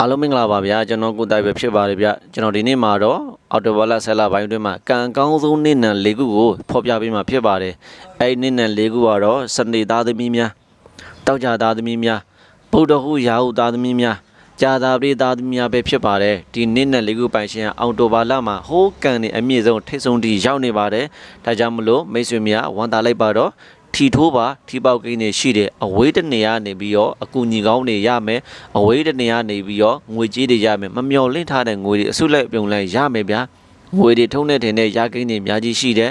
အားလုံးမင်္ဂလာပါဗျာကျွန်တော်ကိုတိုင်ပဲဖြစ်ပါတယ်ဗျကျွန်တော်ဒီနေ့မှာတော့အော်တိုဘာလဆယ်လပိုင်းအတွင်းမှာကံကောင်းဆုံးနေ့နံ၄ခုကိုဖော်ပြပေးမှာဖြစ်ပါတယ်အဲ့ဒီနေ့နံ၄ခုကတော့စနေသားသမီးများတောက်ကြသားသမီးများဗုဒ္ဓဟူရာဟုသားသမီးများကြာသာပရိသားသမီးများပဲဖြစ်ပါတယ်ဒီနေ့နံ၄ခုပိုင်ရှင်ကအော်တိုဘာလမှာဟိုးကန်နေအမြင့်ဆုံးထိတ်ဆုံးတီရောက်နေပါတယ်ဒါကြောင့်မလို့မိတ်ဆွေများဝန်တာလိုက်ပါတော့ ထီထိုးပါထီပေါက်ကိန်းတွေရှိတယ်အဝေးတနေရနေပြီးတော့အကူညီကောင်းတွေရမယ်အဝေးတနေရနေပြီးတော့ငွေကြေးတွေရမယ်မမျော်လင့်ထားတဲ့ငွေတွေအစုလိုက်ပြုံလိုက်ရမယ်ဗျာငွေတွေထုံးတဲ့ထင်တဲ့ရကိန်းတွေအများကြီးရှိတယ်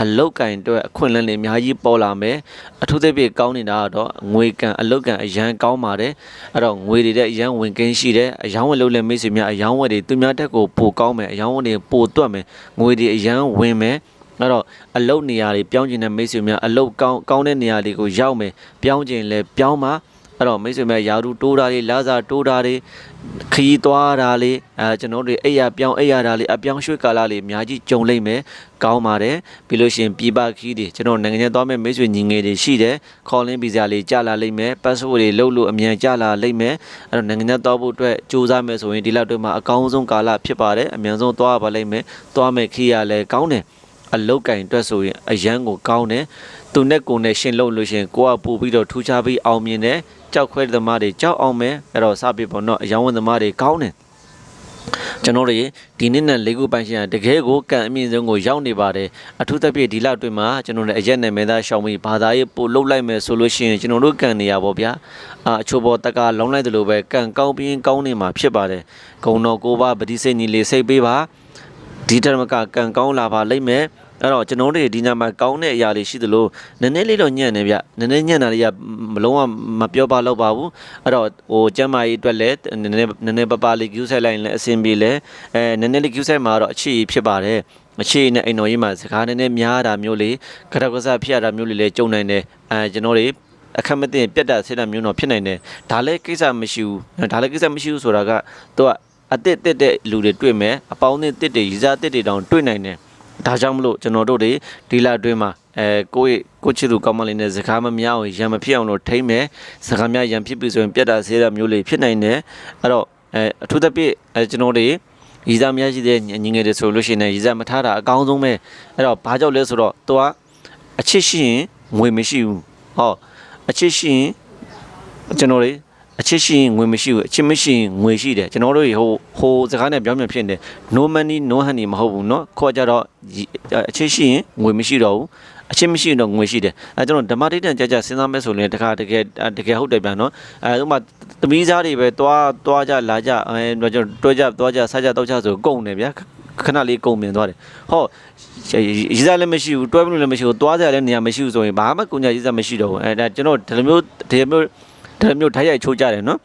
အလောက်ကင်အတွက်အခွင့်အလမ်းတွေအများကြီးပေါ်လာမယ်အထူးသဖြင့်ကောင်းနေတာကတော့ငွေကန်အလောက်ကန်အရန်ကောင်းပါတယ်အဲ့တော့ငွေတွေတဲ့အရန်ဝင်ကင်းရှိတယ်အယောင်းဝယ်လို့လည်းမိတ်ဆွေများအယောင်းဝယ်တွေသူများတက်ကိုပိုကောင်းမယ်အယောင်းဝယ်တွေပိုတွက်မယ်ငွေတွေအရန်ဝင်မယ် အဲ့တော့အလုတ်နေရာတွေပြောင်းကျင်တဲ့မိတ်ဆွေများအလုတ်ကောင်းကောင်းတဲ့နေရာတွေကိုရောက်မယ်ပြောင်းကျင်လဲပြောင်းပါအဲ့တော့မိတ်ဆွေများယာရုတိုးတာတွေလာစားတိုးတာတွေခရီးသွားတာလေအဲကျွန်တော်တို့အိယာပြောင်းအိယာတာလေအပြောင်းရွှေ့ကာလလေးအများကြီးကြုံလိမ့်မယ်ကောင်းပါတယ်ပြီးလို့ရှိရင်ပြည်ပခီးတွေကျွန်တော်နိုင်ငံခြားသွားမဲ့မိတ်ဆွေညီငယ်တွေရှိတယ်ခေါ်လင်းဗီဇာလေးကြာလာလိမ့်မယ် passport တွေလုပ်လို့အမြန်ကြာလာလိမ့်မယ်အဲ့တော့နိုင်ငံခြားသွားဖို့အတွက်စူးစမ်းမယ်ဆိုရင်ဒီလောက်တော့မှအကောင်းဆုံးကာလဖြစ်ပါတယ်အမြန်ဆုံးသွားပါလိမ့်မယ်သွားမယ်ခီးရလဲကောင်းတယ် အလုတ်ကင်အတွက်ဆိုရင်အရန်ကိုကောင်းတယ်သူနဲ့ကိုယ်နဲ့ရှင်လို့လို့ရှရင်ကိုကပို့ပြီးတော့ထူးခြားပြီးအောင်မြင်တယ်ကြောက်ခွဲသမားတွေကြောက်အောင်မယ်အဲ့တော့စပြပေါ့နော်အယောင်းဝင်သမားတွေကောင်းတယ်ကျွန်တော်တို့ဒီနေ့နဲ့လေးခုပိုင်ရှင်ကတကယ်ကိုကံအမြင့်ဆုံးကိုရောက်နေပါတယ်အထူးသဖြင့်ဒီလအတွင်းမှာကျွန်တော်တို့အရက်နဲ့မဲသားရှောင်းပြီးဘာသာရေးပို့လုတ်လိုက်မယ်ဆိုလို့ရှိရင်ကျွန်တော်တို့ကံနေရပါဗျာအာအချို့ပေါ်တက်ကလောင်းလိုက်တယ်လို့ပဲကံကောင်းပြီးကောင်းနေမှာဖြစ်ပါတယ်ဂုံတော်ကိုပါပတိစိတ်ညီလေးစိတ်ပေးပါဒီတရမကကံကောင်းလာပါလိမ့်မယ် အဲ့တော့ကျွန်တော်တို့ဒီညမှာကောင်းတဲ့အရာတွေရှိသလိုနည်းနည်းလေးတော့ညံ့နေဗျနည်းနည်းညံ့တာတွေကမလုံးဝမပြောပါတော့ပါဘူးအဲ့တော့ဟိုကျမ်းမာရေးအတွက်လည်းနည်းနည်းနည်းနည်းပပလေး queue ဆက်လိုက်ရင်လည်းအဆင်ပြေလဲအဲနည်းနည်းလေး queue ဆက်မှာတော့အခြေဖြစ်ပါတယ်အခြေနဲ့အိမ်တော်ကြီးမှာစကားနည်းနည်းများတာမျိုးလေးကရကစားဖြစ်ရတာမျိုးလေးလည်းကြုံနိုင်တယ်အဲကျွန်တော်တွေအခက်မသိရင်ပြတ်တာဆင်းတာမျိုးတော့ဖြစ်နိုင်တယ်ဒါလည်းကိစ္စမရှိဘူးဒါလည်းကိစ္စမရှိဘူးဆိုတာကသူကအစ်စ်တက်တဲ့လူတွေတွေ့မယ်အပေါင်းအသင်းတက်တွေရီစားတက်တွေတောင်တွေ့နိုင်တယ် ဒါကြောင့်မလို့ကျွန်တော်တို့တွေဒီလအတွင်းမှာအဲကိုယ့်ရဲ့ကိုချစ်သူကောင်းမလေးနဲ့စကားမများအောင်ရံမဖြစ်အောင်လို့ထိမ့်မယ်စကားများရံဖြစ်ပြီဆိုရင်ပြတ်တာဆေးတာမျိုးလေးဖြစ်နိုင်တယ်အဲ့တော့အဲအထူးသဖြင့်အဲကျွန်တော်တွေရီစားများရှိတဲ့ညီငယ်တွေဆိုလို့ရှိရင်ရီစားမထားတာအကောင်းဆုံးပဲအဲ့တော့ဘာကြောင့်လဲဆိုတော့သူကအချစ်ရှိရင်ငွေမရှိဘူးဟောအချစ်ရှိရင်ကျွန်တော်တွေ အချစ်ရှိရင်ငွေမရှိဘူးအချစ်မရှိရင်ငွေရှိတယ်ကျွန်တော်တို့ဟိုဟိုစကားနဲ့ပြောင်းပြန်ဖြစ်နေ no money no honey မဟုတ်ဘူးเนาะခေါ်ကြတော့အချစ်ရှိရင်ငွေမရှိတော့ဘူးအချစ်မရှိရင်တော့ငွေရှိတယ်အဲကျွန်တော်ဓမ္မဒိဋ္ဌံကြကြစဉ်းစားမဲ့ဆိုရင်တခါတကယ်တကယ်ဟုတ်တယ်ဗျာเนาะအဲဥပမာသမီးစားတွေပဲတွားတွားကြလာကြအဲကျွန်တော်တွဲကြတွားကြစားကြတောက်ကြဆိုကုန်တယ်ဗျာခဏလေးကုန်မြင်သွားတယ်ဟောရေးစားလည်းမရှိဘူးတွဲမလို့လည်းမရှိဘူးတွားကြလည်းနေရာမရှိဘူးဆိုရင်ဘာမှကုန်ကြရေးစားမရှိတော့ဘူးအဲဒါကျွန်တော်ဒီလိုမျိုးဒီလိုမျိုး ဒါမျိုးဓာတ်ရိုက်ချိုးကြတယ်နော်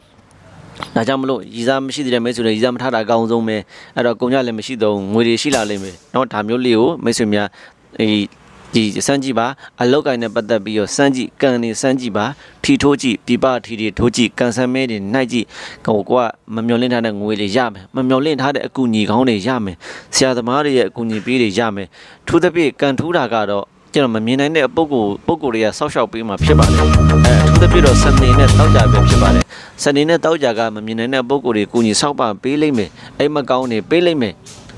ဒါကြောင့်မလို့ရီစားမရှိသေးတဲ့မိတ်ဆွေတွေရီစားမထတာအကောင်းဆုံးပဲအဲ့တော့ကုန်ကြလည်းမရှိတော့ငွေတွေရှိလာလိမ့်မယ်နော်ဒါမျိုးလေးကိုမိတ်ဆွေများအေးဒီစမ်းကြည့်ပါအလောက်ကိုင်းနဲ့ပတ်သက်ပြီးတော့စမ်းကြည့်ကန်နေစမ်းကြည့်ပါထီထိုးကြည့်ပြပထီတွေထိုးကြည့်ကန်ဆန်မဲတွေနှိုက်ကြည့်ကိုကမမျောလင့်ထားတဲ့ငွေတွေရမယ်မမျောလင့်ထားတဲ့အကူအညီကောင်းတွေရမယ်ဆရာသမားတွေရဲ့အကူအညီပေးတွေရမယ်ထူးသဖြင့်ကန်ထူးတာကတော့ ကျွန်တော်မမြင်နိုင်တဲ့ပုံကိုပုံကိုတွေကစောက်ရှောက်ပေးမှဖြစ်ပါလေအဲအထူးသဖြင့်တော့စနေနဲ့တောက်ကြပဲဖြစ်ပါတယ်စနေနဲ့တောက်ကြကမမြင်နိုင်တဲ့ပုံကိုတွေကိုညီဆောက်ပါပေးလိမ့်မယ်အိမ်မကောင်းနေပေးလိမ့်မယ်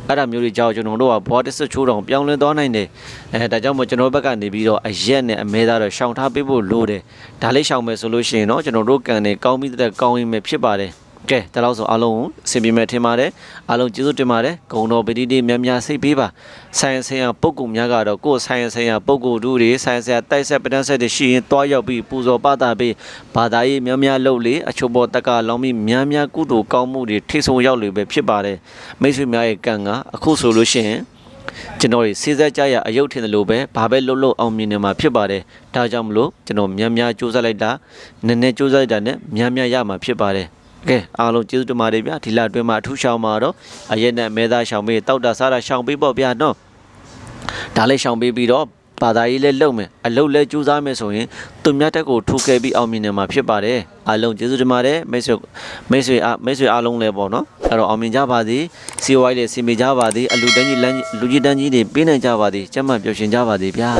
အဲ့ဒါမျိုးတွေကြောင့်ကျွန်တော်တို့ကဘောတစ်ဆွချိုးတောင်ပြောင်းလဲသွားနိုင်တယ်အဲဒါကြောင့်မို့ကျွန်တော်ဘက်ကနေပြီးတော့အရက်နဲ့အမဲသားတော့ရှောင်ထားပေးဖို့လိုတယ်ဒါလေးရှောင်မယ်ဆိုလို့ရှိရင်တော့ကျွန်တော်တို့ကန်နေကောင်းပြီးတဲ့ကောင်းရင်ပဲဖြစ်ပါတယ် ကဲဒါလို့ဆိုအားလုံးအဆင်ပြေမဲ့ထင်ပါတယ်အားလုံးကျေးဇူးတင်ပါတယ်ဂုံတော်ပတိတိများများစိတ်ပေးပါဆိုင်ဆိုင်ရာပုံကူများကတော့ကိုယ်ဆိုင်ဆိုင်ရာပုံကူတို့တွေဆိုင်ဆိုင်ရာတိုက်ဆက်ပဒန်းဆက်တွေရှိရင်တွားရောက်ပြီးပူဇော်ပတာပေးဘာသာရေးများများလုပ်လေအချို့ပေါ်တက်ကလောင်းပြီးများများကုသိုလ်ကောင်းမှုတွေထိဆုံရောက်လေပဲဖြစ်ပါတယ်မိတ်ဆွေများရဲ့ကံကအခုဆိုလို့ရှိရင်ကျွန်တော်တွေစေစက်ကြရအယုတ်ထင်တယ်လို့ပဲဘာပဲလှုပ်လှုပ်အောင်မြင်နေမှာဖြစ်ပါတယ်ဒါကြောင့်မလို့ကျွန်တော်များများစူးစမ်းလိုက်တာနည်းနည်းစူးစမ်းလိုက်တာနဲ့များများရမှာဖြစ်ပါတယ် ကဲအားလုံးကျေးဇူးတင်ပါတယ်ဗျာဒီလအတွင်းမှာအထူးရှောင်းမှာတော့အရက်နဲ့မဲသားရှောင်းပေးတောက်တာစားတာရှောင်းပေးပေါ့ဗျာနော်ဒါလေးရှောင်းပေးပြီးတော့ဘာသာရေးလည်းလုပ်မယ်အလုပ်လည်းကြိုးစားမယ်ဆိုရင်သူများတက်ကိုထူခဲ့ပြီးအောင်မြင်နေမှာဖြစ်ပါတယ်အားလုံးကျေးဇူးတင်ပါတယ်မိတ်ဆွေမိတ်ဆွေအားမိတ်ဆွေအားလုံးလည်းပေါ့နော်အဲ့တော့အောင်မြင်ကြပါစေစီဝိုင်းလည်းစင်မေကြပါစေအလူတန်းကြီးလမ်းလူကြီးတန်းကြီးတွေပေးနိုင်ကြပါစေကျမ်းမာပျော်ရွှင်ကြပါစေဗျာ